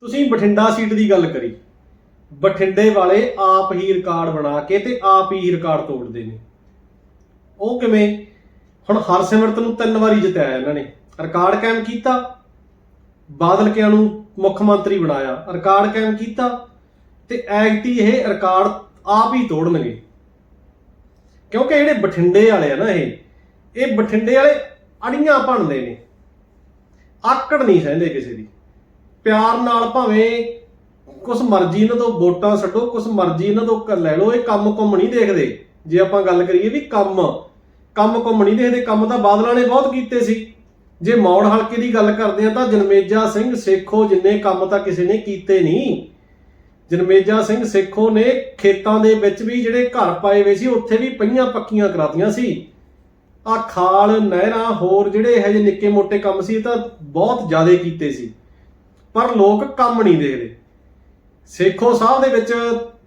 ਤੁਸੀਂ ਬਠਿੰਡਾ ਸੀਟ ਦੀ ਗੱਲ ਕਰੀ। ਬਠਿੰਡੇ ਵਾਲੇ ਆਪ ਹੀ ਰਿਕਾਰਡ ਬਣਾ ਕੇ ਤੇ ਆਪ ਹੀ ਰਿਕਾਰਡ ਤੋੜਦੇ ਨੇ। ਉਹ ਕਿਵੇਂ? ਹੁਣ ਹਰਸਿਮਰਤ ਨੂੰ ਤਿੰਨ ਵਾਰੀ ਜਿਤਾਇਆ ਇਹਨਾਂ ਨੇ। ਰਿਕਾਰਡ ਕਾਇਮ ਕੀਤਾ। ਬਾਦਲ ਕਿਆਂ ਨੂੰ ਮੁੱਖ ਮੰਤਰੀ ਬਣਾਇਆ। ਰਿਕਾਰਡ ਕਾਇਮ ਕੀਤਾ ਤੇ ਐਗਤੀ ਇਹ ਰਿਕਾਰਡ ਆਪ ਹੀ ਤੋੜਨਗੇ। ਕਿਉਂਕਿ ਜਿਹੜੇ ਬਠਿੰਡੇ ਵਾਲੇ ਆ ਨਾ ਇਹ ਇਹ ਬਠਿੰਡੇ ਵਾਲੇ ਅੜੀਆਂ ਭੰਨਦੇ ਨੇ। ਆਕੜ ਨਹੀਂ ਸਹਿੰਦੇ ਕਿਸੇ ਦੀ। ਪਿਆਰ ਨਾਲ ਭਾਵੇਂ ਕੁਛ ਮਰਜ਼ੀ ਇਹਨਾਂ ਤੋਂ ਵੋਟਾਂ ਛੱਡੋ, ਕੁਛ ਮਰਜ਼ੀ ਇਹਨਾਂ ਤੋਂ ਲੈ ਲਓ, ਇਹ ਕੰਮ ਕੁੰਮ ਨਹੀਂ ਦੇਖਦੇ। ਜੇ ਆਪਾਂ ਗੱਲ ਕਰੀਏ ਵੀ ਕੰਮ ਕੰਮ ਕੁੰਮ ਨਹੀਂ ਦੇਖਦੇ, ਕੰਮ ਤਾਂ ਬਾਦਲਾਂ ਨੇ ਬਹੁਤ ਕੀਤੇ ਸੀ। ਜੇ ਮੌੜ ਹਲਕੇ ਦੀ ਗੱਲ ਕਰਦੇ ਆ ਤਾਂ ਜਨਮੇਜਾ ਸਿੰਘ ਸੇਖੋ ਜਿੰਨੇ ਕੰਮ ਤਾਂ ਕਿਸੇ ਨੇ ਕੀਤੇ ਨਹੀਂ, ਜਨਮੇਜਾ ਸਿੰਘ ਸੇਖੋ ਨੇ ਖੇਤਾਂ ਦੇ ਵਿੱਚ ਵੀ ਜਿਹੜੇ ਘਰ ਪਾਏ ਹੋਏ ਸੀ, ਉੱਥੇ ਵੀ ਪਈਆਂ ਪੱਕੀਆਂ ਕਰਾਤੀਆਂ ਸੀ। ਆ ਖਾਲ, ਨਹਿਰਾਂ ਹੋਰ ਜਿਹੜੇ ਇਹੋ ਜਿਹੇ ਨਿੱਕੇ ਮੋਟੇ ਕੰਮ ਸੀ ਤਾਂ ਬਹੁਤ ਜ਼ਿਆਦਾ ਕੀਤੇ ਸੀ। ਪਰ ਲੋਕ ਕੰਮ ਨਹੀਂ ਦੇਖਦੇ। ਸੇਖੋ ਸਾਹਿਬ ਦੇ ਵਿੱਚ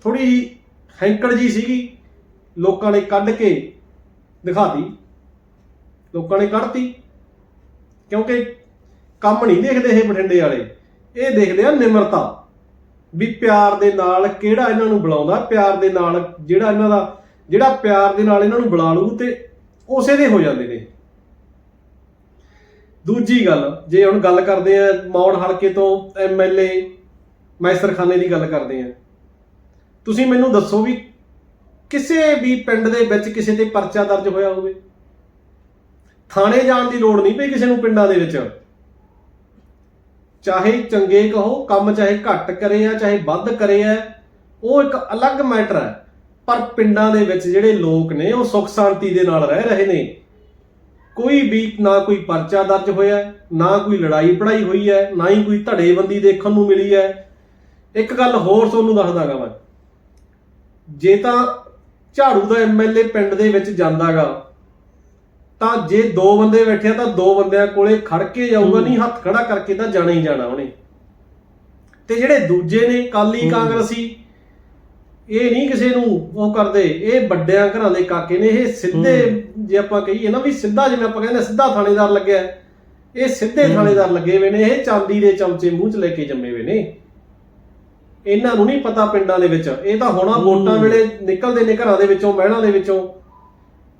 ਥੋੜੀ ਹੈਂਕੜ ਜੀ ਸੀਗੀ। ਲੋਕਾਂ ਨੇ ਕੱਢ ਕੇ ਦਿਖਾਤੀ। ਲੋਕਾਂ ਨੇ ਕੱਢਤੀ। ਕਿਉਂਕਿ ਕੰਮ ਨਹੀਂ ਦੇਖਦੇ ਇਹ ਬਠਿੰਡੇ ਵਾਲੇ। ਇਹ ਦੇਖਦੇ ਆ ਨਿਮਰਤਾ। ਵੀ ਪਿਆਰ ਦੇ ਨਾਲ ਕਿਹੜਾ ਇਹਨਾਂ ਨੂੰ ਬੁਲਾਉਂਦਾ? ਪਿਆਰ ਦੇ ਨਾਲ ਜਿਹੜਾ ਇਹਨਾਂ ਦਾ, ਜਿਹੜਾ ਪਿਆਰ ਦੇ ਨਾਲ ਇਹਨਾਂ ਨੂੰ ਬੁਲਾ ਲੂ ਤੇ ਉਸੇ ਦੇ ਹੋ ਜਾਂਦੇ ਨੇ। ਦੂਜੀ ਗੱਲ, ਜੇ ਹੁਣ ਗੱਲ ਕਰਦੇ ਆ ਮੌੜ ਹਲਕੇ ਤੋਂ ਐਮਐਲਏ ਮੈਸਰਖਾਨੇ ਦੀ ਗੱਲ ਕਰਦੇ ਆ, ਤੁਸੀਂ ਮੈਨੂੰ ਦੱਸੋ ਵੀ ਕਿਸੇ ਵੀ ਪਿੰਡ ਦੇ ਵਿੱਚ ਕਿਸੇ ਤੇ ਪਰਚਾ ਦਰਜ ਹੋਇਆ ਹੋਵੇ? ਥਾਣੇ ਜਾਣ ਦੀ ਲੋੜ ਨਹੀਂ ਪਈ ਕਿਸੇ ਨੂੰ ਪਿੰਡਾਂ ਦੇ ਵਿੱਚ। ਚਾਹੇ ਚੰਗੇ ਕਹੋ, ਕੰਮ ਚਾਹੇ ਘੱਟ ਕਰੇ ਆ, ਚਾਹੇ ਵੱਧ ਕਰੇ ਆ, ਉਹ ਇੱਕ ਅਲੱਗ ਮੈਟਰ ਹੈ। ਪਰ ਪਿੰਡਾਂ ਦੇ ਵਿੱਚ ਜਿਹੜੇ ਲੋਕ ਨੇ, ਉਹ ਸੁੱਖ ਸ਼ਾਂਤੀ ਦੇ ਨਾਲ ਰਹਿ ਰਹੇ ਨੇ। ਕੋਈ ਵੀ ਨਾ ਕੋਈ ਪਰਚਾ ਦਰਜ ਹੋਇਆ ਨਾ ਕੋਈ ਲੜਾਈ ਪੜਾਈ ਹੋਈ ਹੈ ਨਾ ਹੀ ਕੋਈ ਧੜੇਬੰਦੀ ਦੇਖਣ ਨੂੰ ਮਿਲੀ ਹੈ। ਇੱਕ ਗੱਲ ਹੋਰ ਤੁਹਾਨੂੰ ਦੱਸਦਾਗਾ ਮੈਂ। ਜੇ ਤਾਂ ਝਾੜੂ ਦਾ ਐਮਐਲਏ ਪਿੰਡ ਦੇ ਵਿੱਚ ਜਾਂਦਾਗਾ ਤਾਂ ਜੇ ਦੋ ਬੰਦੇ ਬੈਠੇ ਆ ਤਾਂ ਦੋ ਬੰਦਿਆਂ ਕੋਲੇ ਖੜ ਕੇ ਜਾਊਗਾ ਨਹੀਂ ਹੱਥ ਖੜਾ ਕਰਕੇ ਤਾਂ ਜਾਣਾ ਹੀ ਜਾਣਾ ਉਹਨੇ। ਤੇ ਜਿਹੜੇ ਦੂਜੇ ਨੇ ਕਾਲੀ ਕਾਂਗਰਸੀ ਇਹ ਨਹੀਂ ਕਿਸੇ ਨੂੰ ਉਹ ਕਰਦੇ ਇਹ ਵੱਡਿਆਂ ਘਰਾਂ ਦੇ ਕਾਕੇ ਨੇ ਇਹ ਸਿੱਧੇ ਜੇ ਆਪਾਂ ਕਹੀਏ ਨਾ ਵੀ ਸਿੱਧਾ ਜਿਵੇਂ ਆਪਾਂ ਕਹਿੰਦੇ ਸਿੱਧਾ ਥਾਣੇਦਾਰ ਲੱਗਿਆ ਇਹ ਸਿੱਧੇ ਥਾਣੇਦਾਰ ਲੱਗੇ ਹੋਏ ਨੇ ਇਹ ਚਾਂਦੀ ਦੇ ਚਮਚੇ ਮੂੰਹ 'ਚ ਲੈ ਕੇ ਜੰਮੇ ਹੋਏ ਨੇ। ਇਹਨਾਂ ਨੂੰ ਨਹੀਂ ਪਤਾ ਪਿੰਡਾਂ ਦੇ ਵਿੱਚ ਇਹ ਤਾਂ ਹੋਣਾ ਵੋਟਾਂ ਵੇਲੇ ਨਿਕਲਦੇ ਨੇ ਘਰਾਂ ਦੇ ਵਿੱਚੋਂ ਮਹਿਲਾਂ ਦੇ ਵਿੱਚੋਂ।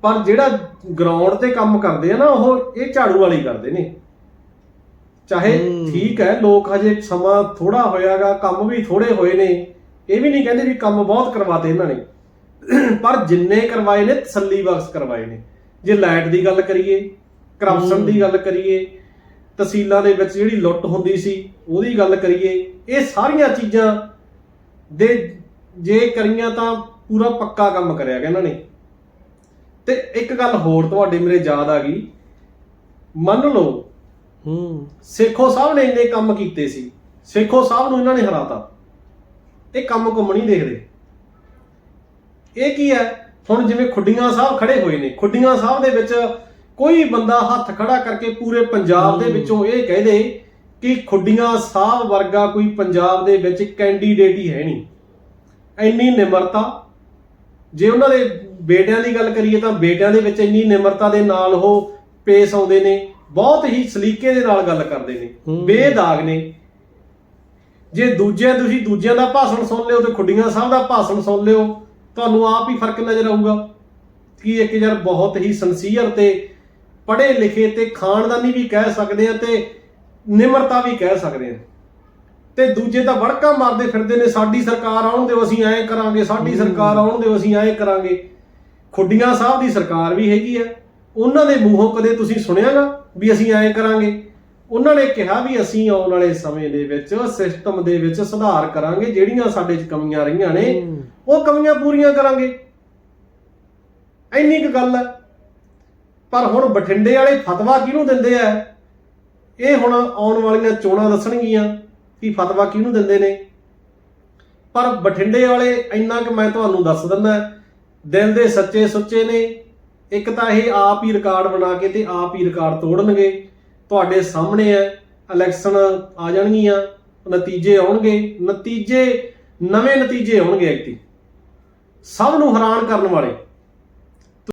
ਪਰ ਜਿਹੜਾ ਗਰਾਊਂਡ ਤੇ ਕੰਮ ਕਰਦੇ ਆ ਨਾ ਉਹ ਇਹ ਝਾੜੂ ਵਾਲੀ ਕਰਦੇ ਨੇ। ਚਾਹੇ। ਠੀਕ ਹੈ ਲੋਕ ਹਜੇ ਸਮਾਂ ਥੋੜਾ ਹੋਇਆਗਾ ਕੰਮ ਵੀ ਥੋੜੇ ਹੋਏ ਨੇ। ਇਹ ਵੀ ਨਹੀਂ ਕਹਿੰਦੇ ਵੀ ਕੰਮ ਬਹੁਤ ਕਰਵਾਤੇ ਇਹਨਾਂ ਨੇ। ਪਰ ਜਿੰਨੇ ਕਰਵਾਏ ਨੇ ਤਸੱਲੀ ਬਖਸ਼ ਕਰਵਾਏ ਨੇ। ਜੇ ਲਾਈਟ ਦੀ ਗੱਲ ਕਰੀਏ ਕਰਪਸ਼ਨ ਦੀ ਗੱਲ ਕਰੀਏ ਤਹਿਸੀਲਾਂ ਦੇ ਵਿੱਚ ਜਿਹੜੀ ਲੁੱਟ ਹੁੰਦੀ ਸੀ ਉਹਦੀ ਗੱਲ ਕਰੀਏ ਇਹ ਸਾਰੀਆਂ ਚੀਜ਼ਾਂ ਦੇ ਜੇ ਕਰੀਆਂ ਤਾਂ ਪੂਰਾ ਪੱਕਾ ਕੰਮ ਕਰਿਆ ਗਿਆ ਇਹਨਾਂ ਨੇ। ਤੇ ਇੱਕ ਗੱਲ ਹੋਰ ਤੁਹਾਡੇ ਮੇਰੇ ਯਾਦ ਆ ਗਈ। ਮੰਨ ਲਓ ਹੂੰ। ਸੇਖੋ ਸਾਹਿਬ ਨੇ ਇੰਨੇ ਕੰਮ ਕੀਤੇ ਸੀ। ਸੇਖੋ ਸਾਹਿਬ ਨੂੰ ਇਹਨਾਂ ਨੇ ਹਰਾਤਾ। ਇਹ ਕੰਮ ਕੁੰਮ ਨਹੀਂ ਦੇਖਦੇ ਇਹ ਕੀ ਹੈ ਹੁਣ ਜਿਵੇਂ ਖੁੱਡੀਆਂ ਸਾਹਿਬ ਖੜੇ ਹੋਏ ਨੇ ਖੁੱਡੀਆਂ ਸਾਹਿਬ ਦੇ ਵਿੱਚ ਕੋਈ ਬੰਦਾ ਹੱਥ ਖੜਾ ਕਰਕੇ ਪੂਰੇ ਪੰਜਾਬ ਦੇ। ਵਿੱਚੋਂ ਇਹ ਕਹਿ ਦੇ ਕਿ ਖੁੱਡੀਆਂ ਸਾਹਿਬ ਵਰਗਾ ਕੋਈ ਪੰਜਾਬ ਦੇ ਵਿੱਚ ਕੈਂਡੀਡੇਟ ਹੀ ਹੈ ਨਹੀਂ ਇੰਨੀ ਨਿਮਰਤਾ ਜੇ ਉਹਨਾਂ ਦੇ ਬੇਟਿਆਂ ਦੀ ਗੱਲ ਕਰੀਏ ਤਾਂ ਬੇਟਿਆਂ ਦੇ ਵਿੱਚ ਇੰਨੀ ਨਿਮਰਤਾ ਦੇ ਨਾਲ ਉਹ ਪੇਸ਼ ਆਉਂਦੇ ਨੇ ਬਹੁਤ ਹੀ ਸਲੀਕੇ ਦੇ ਨਾਲ ਗੱਲ ਕਰਦੇ ਨੇ। ਬੇਦਾਗ ਨੇ ਜੇ ਦੂਜਿਆਂ ਤੁਸੀਂ ਦੂਜਿਆਂ ਦਾ ਭਾਸ਼ਣ ਸੁਣ ਲਿਓ ਤੇ ਖੁੱਡੀਆਂ ਸਾਹਿਬ ਦਾ ਭਾਸ਼ਣ ਸੁਣ ਲਿਓ ਤੁਹਾਨੂੰ ਆਪ ਹੀ ਫ਼ਰਕ ਨਜ਼ਰ ਆਊਗਾ ਕਿ ਇੱਕ ਯਾਰ ਬਹੁਤ ਹੀ ਸੰਸੀਅਰ ਤੇ ਪੜ੍ਹੇ ਲਿਖੇ ਤੇ ਖਾਨਦਾਨੀ ਵੀ ਕਹਿ ਸਕਦੇ ਆ ਤੇ ਨਿਮਰਤਾ ਵੀ ਕਹਿ ਸਕਦੇ ਆ। ਤੇ ਦੂਜੇ ਤਾਂ ਵੜਕਾ ਮਾਰਦੇ ਫਿਰਦੇ ਨੇ ਸਾਡੀ ਸਰਕਾਰ ਆਉਣ ਦਿਓ ਅਸੀਂ ਐਂ ਕਰਾਂਗੇ ਸਾਡੀ ਸਰਕਾਰ ਆਉਣ ਦਿਓ ਅਸੀਂ ਐਂ ਕਰਾਂਗੇ। ਖੁੱਡੀਆਂ ਸਾਹਿਬ ਦੀ ਸਰਕਾਰ ਵੀ ਹੈਗੀ ਆ ਉਹਨਾਂ ਦੇ ਮੂੰਹੋਂ ਕਦੇ ਤੁਸੀਂ ਸੁਣਿਆਗਾ ਵੀ ਅਸੀਂ ਐਂ ਕਰਾਂਗੇ? ਉਹਨਾਂ ਨੇ ਕਿਹਾ ਵੀ ਅਸੀਂ ਆਉਣ ਵਾਲੇ ਸਮੇਂ ਦੇ ਵਿੱਚ ਸਿਸਟਮ ਦੇ ਵਿੱਚ ਸੁਧਾਰ ਕਰਾਂਗੇ ਜਿਹੜੀਆਂ ਸਾਡੇ 'ਚ ਕਮੀਆਂ ਰਹੀਆਂ ਨੇ। ਉਹ ਕਮੀਆਂ ਪੂਰੀਆਂ ਕਰਾਂਗੇ। ਇੰਨੀ ਕੁ ਗੱਲ ਹੈ। ਪਰ ਹੁਣ ਬਠਿੰਡੇ ਵਾਲੇ ਫਤਵਾ ਕਿਹਨੂੰ ਦਿੰਦੇ ਆ? ਇਹ ਹੁਣ ਆਉਣ ਵਾਲੀਆਂ ਚੋਣਾਂ ਦੱਸਣਗੀਆਂ ਕਿ ਫਤਵਾ ਕਿਹਨੂੰ ਦਿੰਦੇ ਨੇ। ਪਰ ਬਠਿੰਡੇ ਵਾਲੇ ਇੰਨਾ ਕਿ ਮੈਂ ਤੁਹਾਨੂੰ ਦੱਸ ਦਿੰਦਾ ਦਿਲ ਦੇ ਸੱਚੇ ਸੁੱਚੇ ਨੇ। ਇੱਕ ਤਾਂ ਇਹ ਆਪ ਹੀ ਰਿਕਾਰਡ ਬਣਾ ਕੇ ਤੇ ਆਪ ਹੀ ਰਿਕਾਰਡ ਤੋੜਨਗੇ। ਤੁਹਾਡੇ ਸਾਹਮਣੇ ਹੈ ਇਲੈਕਸ਼ਨ ਆ ਜਾਣਗੀਆਂ, ਨਤੀਜੇ ਆਉਣਗੇ, ਨਤੀਜੇ, ਨਵੇਂ ਨਤੀਜੇ ਆਉਣਗੇ ਐਕਟੀ ਸਭ ਨੂੰ ਹੈਰਾਨ ਕਰਨ ਵਾਲੇ।